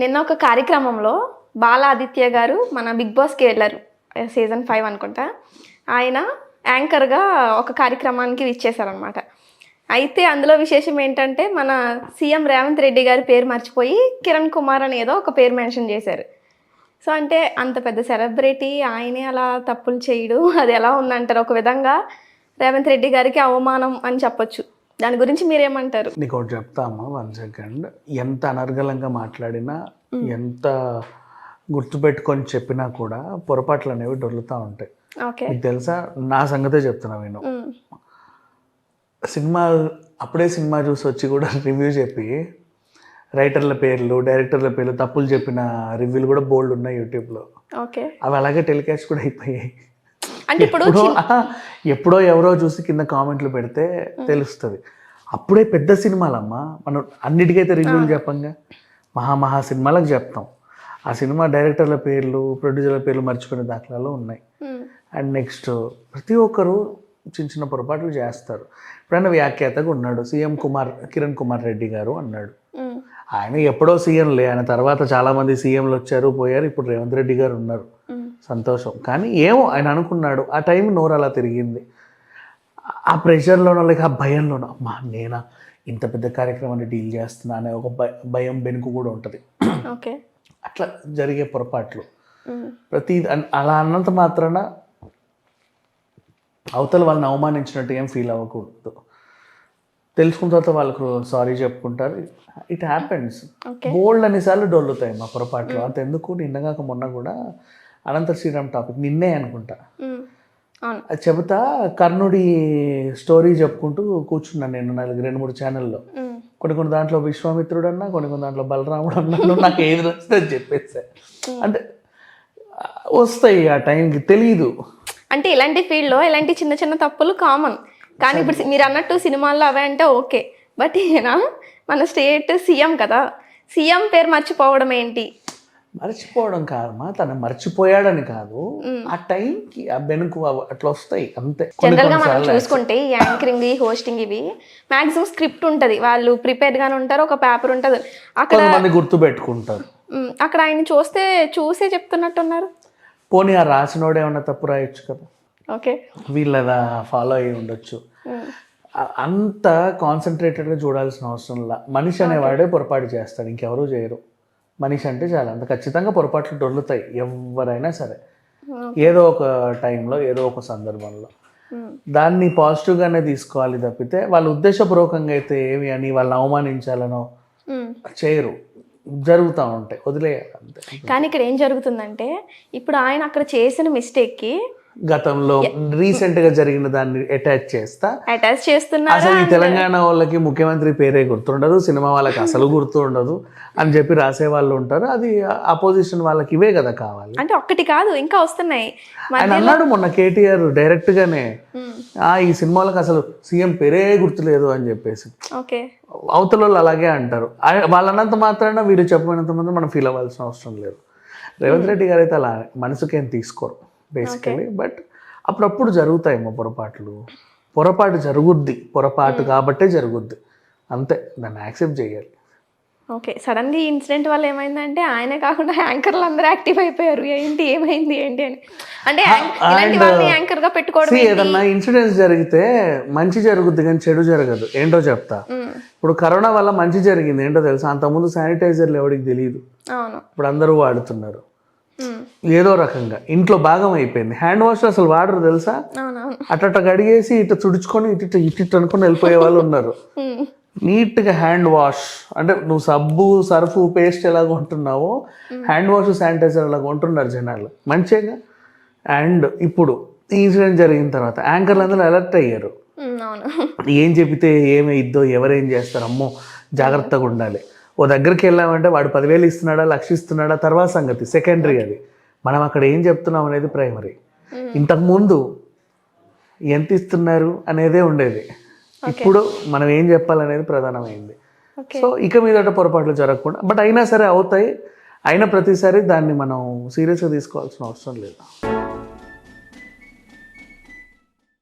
నిన్న ఒక కార్యక్రమంలో బాల ఆదిత్య గారు మన బిగ్ బాస్కి వెళ్ళారు సీజన్ ఫైవ్ అనుకుంటా. ఆయన యాంకర్గా ఒక కార్యక్రమానికి ఇచ్చేశారనమాట అయితే అందులో విశేషం ఏంటంటే మన సీఎం రేవంత్ రెడ్డి గారి పేరు మర్చిపోయి కిరణ్ కుమార్ అని ఏదో ఒక పేరు మెన్షన్ చేశారు. సో అంటే అంత పెద్ద సెలబ్రిటీ ఆయనే అలా తప్పులు చేయడు అది ఎలా ఉందంటారు? ఒక విధంగా రేవంత్ రెడ్డి గారికి అవమానం అని చెప్పొచ్చు. దాని గురించి మీరేమంటారు? నీకు ఒకటి చెప్తామా? One second. ఎంత అనర్గళంగా మాట్లాడినా ఎంత గుర్తుపెట్టుకొని చెప్పినా కూడా పొరపాట్లు అనేవి డొల్లుతూ ఉంటాయి. నీకు తెలుసా? నా సంగతే చెప్తున్నా నేను. సినిమా అప్పుడే సినిమా చూసి వచ్చి కూడా రివ్యూ చెప్పి రైటర్ల పేర్లు డైరెక్టర్ల పేర్లు తప్పులు చెప్పిన రివ్యూలు కూడా బోల్డ్ ఉన్నాయి యూట్యూబ్లో. ఓకే. అవి అలాగే టెలికాస్ట్ కూడా అయిపోయాయి. అంటే ఇప్పుడు ఎప్పుడో ఎవరో చూసి కింద కామెంట్లు పెడితే తెలుస్తుంది. అప్పుడే పెద్ద సినిమాలమ్మా. మనం అన్నిటికైతే రివ్యూలు చెప్పంగా. మహా మహా సినిమాలకు చెప్తాం. ఆ సినిమా డైరెక్టర్ల పేర్లు ప్రొడ్యూసర్ల పేర్లు మర్చిపోయిన దాఖలాలు ఉన్నాయి. అండ్ నెక్స్ట్ ప్రతి ఒక్కరు చిన్న చిన్న పొరపాట్లు చేస్తారు. ఇప్పుడైనా వ్యాఖ్యాతగా ఉన్నాడు. సీఎం కుమార్ కిరణ్ కుమార్ రెడ్డి గారు అన్నాడు. ఆయన ఎప్పుడో సీఎంలే ఆయన తర్వాత చాలామంది సీఎంలు వచ్చారు పోయారు. ఇప్పుడు రేవంత్ రెడ్డి గారు ఉన్నారు. సంతోషం. కానీ ఏమో ఆయన అనుకున్నాడు ఆ టైం నోరు అలా తిరిగింది. ఆ ప్రెషర్లోనో లేక ఆ భయంలోనో అమ్మా నేనా ఇంత పెద్ద కార్యక్రమాన్ని డీల్ చేస్తున్నా అనే ఒక భయ బెనుకు కూడా ఉంటుంది. ఓకే. అట్లా జరిగే పొరపాట్లు. ప్రతి అలా అన్నంత మాత్రాన అవతల వాళ్ళని అవమానించినట్టు ఏం ఫీల్ అవ్వకూడదు. తెలుసుకున్న తర్వాత వాళ్ళకు సారీ చెప్పుకుంటారు. It happens. బోల్డ్ అన్నిసార్లు డొల్లుతాయి మా పొరపాట్లు. అంతెందుకు నిన్నగాక మొన్న కూడా అనంత శ్రీరామ్ టాపిక్ నిన్నే అనుకుంటా. అది చెబుతా కర్ణుడి స్టోరీ చెప్పుకుంటూ కూర్చున్నాను నేను నాలుగు రెండు మూడు ఛానల్లో కొన్ని కొన్ని దాంట్లో విశ్వామిత్రుడు అన్నా కొన్ని కొన్ని దాంట్లో బలరాముడు అన్నాను నాకు ఏది అది చెప్పేసా. అంటే వస్తాయి ఆ టైంకి తెలియదు అంటే ఇలాంటి ఫీల్డ్లో ఇలాంటి చిన్న చిన్న తప్పులు కామన్ కానీ ఇప్పుడు మీరు అన్నట్టు సినిమాల్లో అవే అంటే ఓకే. బట్ ఈయన మన స్టేట్ సీఎం కదా. సీఎం పేరు మర్చిపోవడం ఏంటి? మర్చిపోవడం కాదమ్మా. తను మర్చిపోయాడని కాదు. ఆ టైంకి ఆ బెనుకు అట్లా వస్తాయి. అంతే. జనరల్గా మనం చూసుకుంటే ఈ యాంకరింగ్ ఈ హోస్టింగ్ ఇవి మాక్సిమం స్క్రిప్ట్ ఉంటది. వాళ్ళు ప్రిపేర్డ్ గానే ఉంటారు ఒక పేపర్ ఉంటది. అక్కడ కొంతమంది గుర్తు పెట్టుకుంటారు అక్కడ ఆయన చూస్తే చూసే చెప్తున్నట్టున్నారు. పోనీ ఆ రాసినోడు ఏమన్నా తప్పు రాయొచ్చు కదా. ఓకే. వీళ్ళదా ఫాలో అయ్యి ఉండొచ్చు. అంత కాన్సన్ట్రేటెడ్గా చూడాల్సిన అవసరం లా. మనిషి అనేవాడే పొరపాటు చేస్తాడు. ఇంకెవరూ చేయరు. మనిషి అంటే చాలా అంత ఖచ్చితంగా పొరపాట్లు దొరుకుతాయి ఎవరైనా సరే. ఏదో ఒక టైంలో ఏదో ఒక సందర్భంలో. దాన్ని పాజిటివ్గానే తీసుకోవాలి తప్పితే వాళ్ళ ఉద్దేశపూర్వకంగా అయితే ఏమి అని వాళ్ళని అవమానించాలనో. చేయరు. జరుగుతూ ఉంటాయి వదిలేయాలి అంతే. కానీ ఇక్కడ ఏం జరుగుతుందంటే ఇప్పుడు ఆయన అక్కడ చేసిన మిస్టేక్కి గతంలో రీసెంట్గా జరిగిన దాన్ని అటాచ్ చేస్తా. అటాచ్ చేస్తున్నారు అసలు ఈ తెలంగాణ వాళ్ళకి ముఖ్యమంత్రి పేరే గుర్తుండదు సినిమా వాళ్ళకి అసలు గుర్తు ఉండదు అని చెప్పి రాసే వాళ్ళు ఉంటారు. అది అపోజిషన్ వాళ్ళకి ఇవే కదా కావాలి. అంటే ఒక్కటి కాదు ఇంకా వస్తున్నాయి. ఆయన అన్నాడు మొన్న కేటీఆర్ డైరెక్ట్ గానే ఆ ఈ సినిమాలకు అసలు సీఎం పేరే గుర్తులేదు అని చెప్పేసి. ఓకే. అవతల వాళ్ళు అలాగే అంటారు. వాళ్ళన్నంత మాత్రాన వీడు చెప్పినంత మాత్రం మనం ఫీల్ అవ్వాల్సిన అవసరం లేదు. రేవంత్ రెడ్డి గారు అయితే అలా మనసుకేం తీసుకోరు. బేసికలీ బట్ అప్పుడప్పుడు జరుగుతాయేమో పొరపాట్లు. పొరపాటు జరుగుద్ది. పొరపాటు కాబట్టే జరుగుద్ది. అంతే. దాన్ని యాక్సెప్ట్ చేయాలి. ఓకే సడన్గా ఈ ఇన్సిడెంట్ వల్ల ఏమైందంటే ఆయనే కాకుండా యాంకర్లు అందరూ యాక్టివ్ అయిపోయారు. ఏంటి? ఏమైంది? ఏంటి? అని. అంటే యాంకర్గా పెట్టుకోవడం ఏదన్నా ఇన్సిడెంట్స్ జరిగితే మంచి జరుగుద్ది కానీ చెడు జరగదు. ఏంటో చెప్తా. ఉమ్, ఇప్పుడు కరోనా వల్ల మంచి జరిగింది. ఏంటో తెలుసా? అంతకుముందు శానిటైజర్లు ఎవరికి తెలియదు అవును. ఇప్పుడు అందరూ వాడుతున్నారు. ఏదో రకంగా. ఇంట్లో భాగం అయిపోయింది. హ్యాండ్ వాష్ అసలు వాడరు తెలుసా? అట్ట కడిగేసి ఇట్ట తుడుచుకొని ఇటు ఇటు ఇటు ఇటు అనుకొని వెళ్ళిపోయే వాళ్ళు ఉన్నారు. నీట్గా హ్యాండ్ వాష్. అంటే నువ్వు సబ్బు సర్ఫు పేస్ట్ ఎలా కొంటున్నావో హ్యాండ్ వాష్ శానిటైజర్ అలా కొంటున్నారు జనాలు. మంచిగా? అండ్ ఇప్పుడు ఈ ఇన్సిడెంట్ జరిగిన తర్వాత యాంకర్లు అందరూ అలర్ట్ అయ్యారు. ఏం చెబితే ఏమైద్దో ఎవరేం చేస్తారు అమ్మో జాగ్రత్తగా ఉండాలి. ఓ దగ్గరికి వెళ్ళామంటే వాడు పదివేలు ఇస్తున్నాడా లక్ష ఇస్తున్నాడా తర్వాత సంగతి సెకండరీ అది. మనం అక్కడ ఏం చెప్తున్నాం అనేది ప్రైమరీ ఇంతకుముందు ఎంత ఇస్తున్నారు అనేదే ఉండేది. ఇప్పుడు మనం ఏం చెప్పాలనేది ప్రధానమైంది. సో ఇక మీదట పొరపాట్లు జరగకుండా బట్ అయినా సరే అవుతాయి. అయిన ప్రతిసారి దాన్ని మనం సీరియస్గా తీసుకోవాల్సిన అవసరం లేదు.